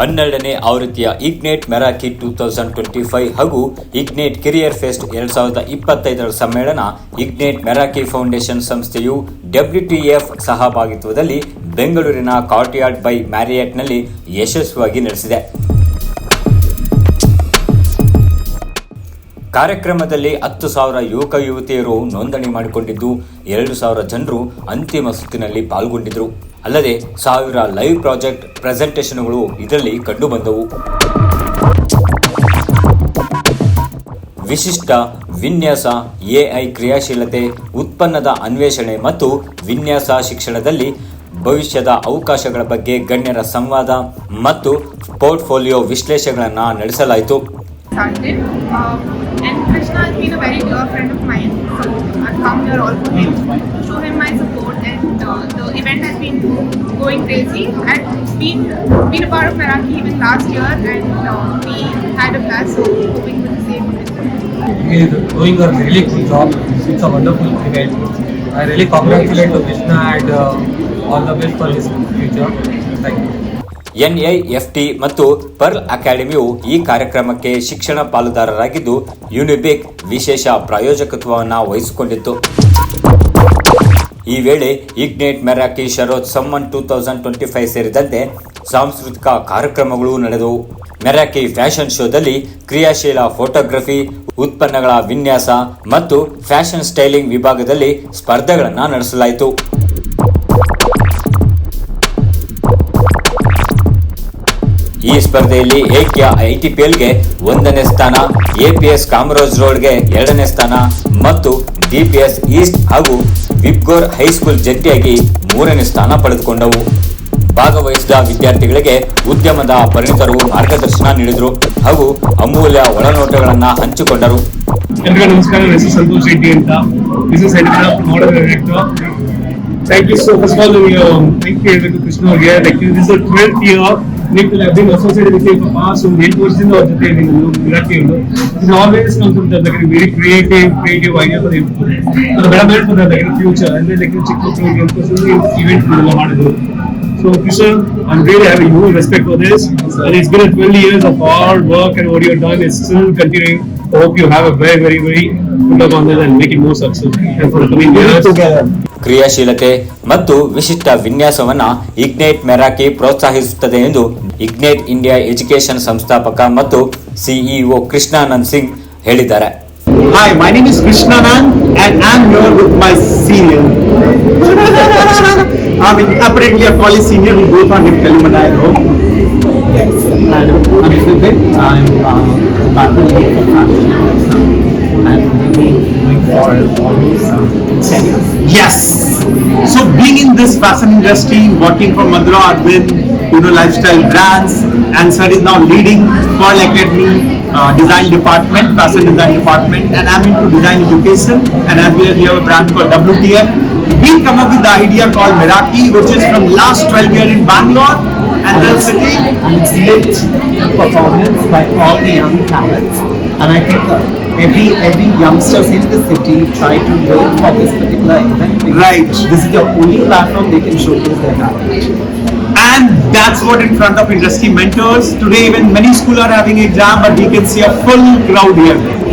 ಹನ್ನೆರಡನೇ ಆವೃತ್ತಿಯ ignite Meraki two thousand twenty five ಹಾಗೂ ಇಗ್ನೇಟ್ ಕೆರಿಯರ್ ಫೆಸ್ಟ್ ಎರಡ್ ಸಾವಿರದ ಇಪ್ಪತ್ತೈದರ ಸಮ್ಮೇಳನ ಇಗ್ನೇಟ್ ಮೆರಾಕಿ ಫೌಂಡೇಶನ್ ಸಂಸ್ಥೆಯು ಡಬ್ಲ್ಯೂಟಿಎಫ್ ಸಹಭಾಗಿತ್ವದಲ್ಲಿ ಬೆಂಗಳೂರಿನ ಕಾರ್ಟಿಯಾರ್ಡ್ ಬೈ ಮ್ಯಾರಿಯಟ್ನಲ್ಲಿ ಯಶಸ್ವಿಯಾಗಿ ನಡೆಸಿದೆ. ಕಾರ್ಯಕ್ರಮದಲ್ಲಿ ಹತ್ತು ಸಾವಿರ ಯುವಕ ಯುವತಿಯರು ನೋಂದಣಿ ಮಾಡಿಕೊಂಡಿದ್ದು ಎರಡು ಸಾವಿರ ಜನರು ಅಂತಿಮ ಸುತ್ತಿನಲ್ಲಿ ಪಾಲ್ಗೊಂಡಿದ್ದರು ಅಲ್ಲದೆ ಸಾವಿರ ಲೈವ್ ಪ್ರಾಜೆಕ್ಟ್ ಪ್ರೆಸೆಂಟೇಷನ್ಗಳು ಇದರಲ್ಲಿ ಕಂಡುಬಂದವು. ವಿಶಿಷ್ಟ ವಿನ್ಯಾಸ ಎಐ ಕ್ರಿಯಾಶೀಲತೆ, ಉತ್ಪನ್ನದ ಅನ್ವೇಷಣೆ ಮತ್ತು ವಿನ್ಯಾಸ ಶಿಕ್ಷಣದಲ್ಲಿ ಭವಿಷ್ಯದ ಅವಕಾಶಗಳ ಬಗ್ಗೆ ಗಣ್ಯರ ಸಂವಾದ ಮತ್ತು ಪೋರ್ಟ್ಫೋಲಿಯೋ ವಿಶ್ಲೇಷಣೆಗಳನ್ನು ನಡೆಸಲಾಯಿತು. And Krishna has been a very dear friend of mine, so I've come here all for him to show him my support. And uh, the event has been going crazy. I've been been a part of Meraki even last year, and uh, we had a blast. So hoping for the same. this time. He is doing a really good job. It's a wonderful event. I really congratulate Krishna and uh, all the best for his future. Thank you. ಎನ್ಐಎಫ್ಟಿ ಮತ್ತು pearl ಅಕಾಡೆಮಿಯು ಈ ಕಾರ್ಯಕ್ರಮಕ್ಕೆ ಶಿಕ್ಷಣ ಪಾಲುದಾರರಾಗಿದ್ದು, Unibic ವಿಶೇಷ ಪ್ರಾಯೋಜಕತ್ವವನ್ನು ವಹಿಸಿಕೊಂಡಿತ್ತು. ಈ ವೇಳೆ ignite Meraki ಶರೋತ್ ಸಮ್ಮನ್ ಟೂ ತೌಸಂಡ್ ಟ್ವೆಂಟಿ ಫೈವ್ ಸೇರಿದಂತೆ ಸಾಂಸ್ಕೃತಿಕ ಕಾರ್ಯಕ್ರಮಗಳು ನಡೆದವು. ಮೆರಾಕಿ ಫ್ಯಾಷನ್ ಶೋದಲ್ಲಿ ಕ್ರಿಯಾಶೀಲ ಫೋಟೋಗ್ರಫಿ, ಉತ್ಪನ್ನಗಳ ವಿನ್ಯಾಸ ಮತ್ತು ಫ್ಯಾಷನ್ ಸ್ಟೈಲಿಂಗ್ ವಿಭಾಗದಲ್ಲಿ ಸ್ಪರ್ಧೆಗಳನ್ನು ನಡೆಸಲಾಯಿತು. ಈ ಸ್ಪರ್ಧೆಯಲ್ಲಿ ಏಕ್ಯ ಐಟಿಪಿಎಲ್ಗೆ ಒಂದನೇ ಸ್ಥಾನ ಎಪಿಎಸ್ ಕಾಮರೋಜ್ ರೋಡ್ಗೆ ಎರಡನೇ ಸ್ಥಾನ ಮತ್ತು ಡಿಪಿಎಸ್ ಈಸ್ಟ್ ಹಾಗೂ ವಿಬ್ಗೋರ್ ಹೈಸ್ಕೂಲ್ ಜಂಟಿಯಾಗಿ ಮೂರನೇ ಸ್ಥಾನ ಪಡೆದುಕೊಂಡವು. ಭಾಗವಹಿಸಿದ ವಿದ್ಯಾರ್ಥಿಗಳಿಗೆ ಉದ್ಯಮದ ಪರಿಣಿತರು ಮಾರ್ಗದರ್ಶನ ನೀಡಿದರು ಹಾಗೂ ಅಮೂಲ್ಯ ಒಳನೋಟಗಳನ್ನು ಹಂಚಿಕೊಂಡರು. ಎಲ್ರಿಗೂ ನಮಸ್ಕಾರ, ನನ್ನ ಹೆಸರು ಸಂತೋಷ್ ರೆಡ್ಡಿ ಅಂತ. Business editor model director thank you so first all thank you ಹೇಳಬೇಕು ಕೃಷ್ಣ ಅವ್ರಿಗೆ like this twelfth year Nikhil, been associated with you for past eight versions in the training group, Virat Kohli. It always comes from the like, very creative, creative idea for him. So the better for the like, future. And then like, chick to chick, young person, event for the Madhu. So, Kishan, I'm really having huge respect for this. And it's been 12 years of hard work, and what you've done is still continuing. I hope you have a very, very, very good luck on this and make it more successful. And for the coming years. Together. ಕ್ರಿಯಾಶೀಲತೆ ಮತ್ತು ವಿಶಿಷ್ಟ ವಿನ್ಯಾಸವನ್ನ ignite ಮೆರಾಕಿ ಪ್ರೋತ್ಸಾಹಿಸುತ್ತದೆ ಎಂದು ignite India education ಸಂಸ್ಥಾಪಕ ಮತ್ತು CEO Krishnanand Singh ಹೇಳಿದ್ದಾರೆ Hi, my name is Krishnanand and I'm here with my senior. I mean, apparently a college senior, we both are in Kalimanai though. And I'm Sudhir, I'm uh, battle lead for fashion. I'm doing for almost uh, 10 years. Yes! So being in this fashion industry, working for Madhura Arvind, you know, lifestyle brands, and sir is now leading Pearl Academy uh, design department, fashion design department, and I'm into design education, and as well we have a brand called WTF. We come up with the idea called Meraki, which is from last 12 years in Bangalore, and city. and it's lit performance by all the young talents. And I think uh, every every youngsters in the city try to look for this particular event. Right. This is the only platform they can showcase their talent. And that's what in front of industry mentors. Today, even many schools are having exam, but we can see a full crowd here.